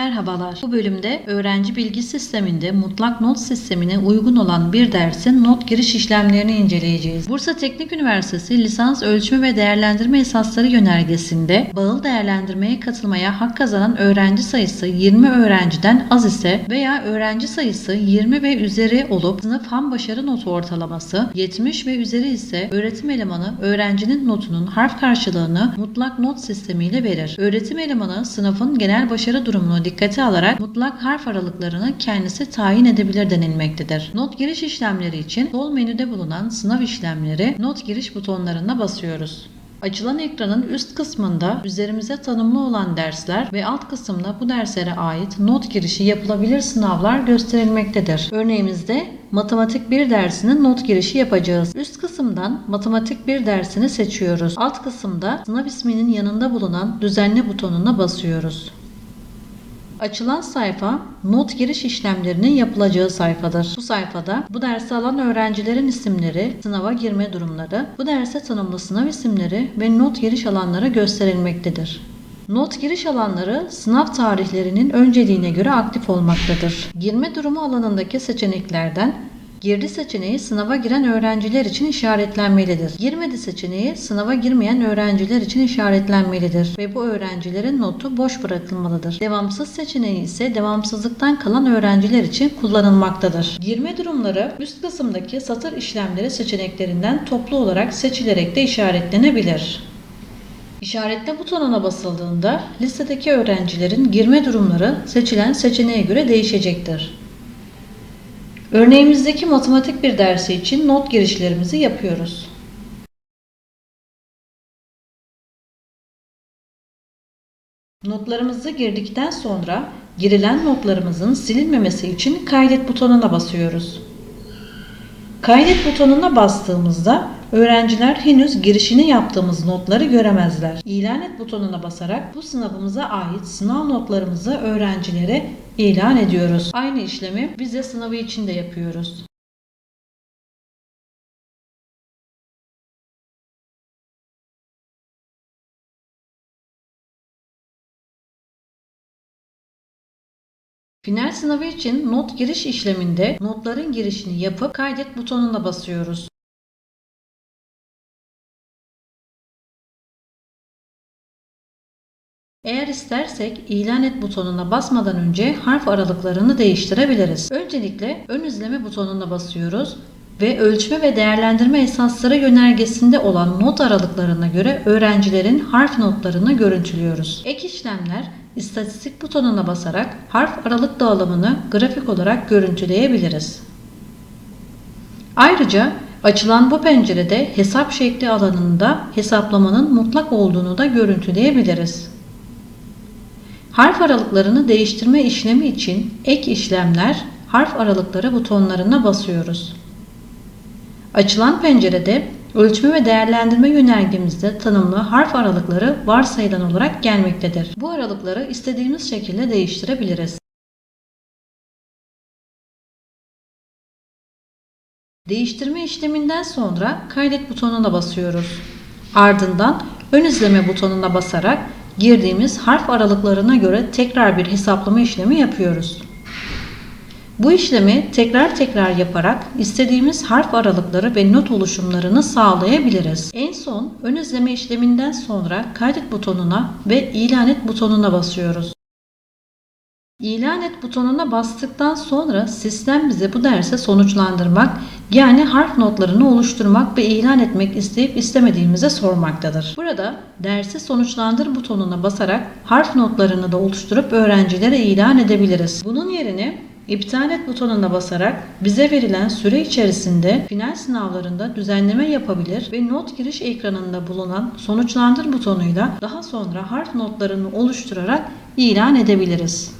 Merhabalar. Bu bölümde öğrenci bilgi sisteminde mutlak not sistemine uygun olan bir dersin not giriş işlemlerini inceleyeceğiz. Bursa Teknik Üniversitesi lisans ölçümü ve değerlendirme esasları yönergesinde bağıl değerlendirmeye katılmaya hak kazanan öğrenci sayısı 20 öğrenciden az ise veya öğrenci sayısı 20 ve üzeri olup sınıf ham başarı notu ortalaması 70 ve üzeri ise öğretim elemanı öğrencinin notunun harf karşılığını mutlak not sistemiyle verir. Öğretim elemanı sınıfın genel başarı durumunu dikkate alarak mutlak harf aralıklarını kendisi tayin edebilir denilmektedir. Not giriş işlemleri için sol menüde bulunan sınav işlemleri not giriş butonlarına basıyoruz. Açılan ekranın üst kısmında üzerimize tanımlı olan dersler ve alt kısımda bu derslere ait not girişi yapılabilir sınavlar gösterilmektedir. Örneğimizde matematik 1 dersinin not girişi yapacağız. Üst kısımdan matematik 1 dersini seçiyoruz. Alt kısımda sınav isminin yanında bulunan düzenle butonuna basıyoruz. Açılan sayfa not giriş işlemlerinin yapılacağı sayfadır. Bu sayfada bu dersi alan öğrencilerin isimleri, sınava girme durumları, bu derse tanımlı sınav isimleri ve not giriş alanları gösterilmektedir. Not giriş alanları sınav tarihlerinin önceliğine göre aktif olmaktadır. Girme durumu alanındaki seçeneklerden Girdi seçeneği sınava giren öğrenciler için işaretlenmelidir. Girmedi seçeneği sınava girmeyen öğrenciler için işaretlenmelidir ve bu öğrencilerin notu boş bırakılmalıdır. Devamsız seçeneği ise devamsızlıktan kalan öğrenciler için kullanılmaktadır. Girme durumları üst kısımdaki satır işlemleri seçeneklerinden toplu olarak seçilerek de işaretlenebilir. İşaretle butonuna basıldığında listedeki öğrencilerin girme durumları seçilen seçeneğe göre değişecektir. Örneğimizdeki matematik bir dersi için not girişlerimizi yapıyoruz. Notlarımızı girdikten sonra girilen notlarımızın silinmemesi için kaydet butonuna basıyoruz. Kaydet butonuna bastığımızda öğrenciler henüz girişini yaptığımız notları göremezler. İlan et butonuna basarak bu sınavımıza ait sınav notlarımızı öğrencilere ilan ediyoruz. Aynı işlemi vize sınavı için de yapıyoruz. Final sınavı için not giriş işleminde notların girişini yapıp kaydet butonuna basıyoruz. Eğer istersek ilan et butonuna basmadan önce harf aralıklarını değiştirebiliriz. Öncelikle ön izleme butonuna basıyoruz ve ölçme ve değerlendirme esasları yönergesinde olan not aralıklarına göre öğrencilerin harf notlarını görüntülüyoruz. Ek işlemler istatistik butonuna basarak harf aralık dağılımını grafik olarak görüntüleyebiliriz. Ayrıca açılan bu pencerede hesap şekli alanında hesaplamanın mutlak olduğunu da görüntüleyebiliriz. Harf aralıklarını değiştirme işlemi için ek işlemler harf aralıkları butonlarına basıyoruz. Açılan pencerede ölçme ve değerlendirme yönergemizde tanımlı harf aralıkları varsayılan olarak gelmektedir. Bu aralıkları istediğimiz şekilde değiştirebiliriz. Değiştirme işleminden sonra kaydet butonuna basıyoruz. Ardından ön izleme butonuna basarak girdiğimiz harf aralıklarına göre tekrar bir hesaplama işlemi yapıyoruz. Bu işlemi tekrar tekrar yaparak istediğimiz harf aralıkları ve not oluşumlarını sağlayabiliriz. En son ön izleme işleminden sonra kaydet butonuna ve ilan et butonuna basıyoruz. İlan et butonuna bastıktan sonra sistem bize bu derse sonuçlandırmak yani harf notlarını oluşturmak ve ilan etmek isteyip istemediğimize sormaktadır. Burada dersi sonuçlandır butonuna basarak harf notlarını da oluşturup öğrencilere ilan edebiliriz. Bunun yerine İptal et butonuna basarak bize verilen süre içerisinde final sınavlarında düzenleme yapabilir ve not giriş ekranında bulunan sonuçlandır butonuyla daha sonra harf notlarını oluşturarak ilan edebiliriz.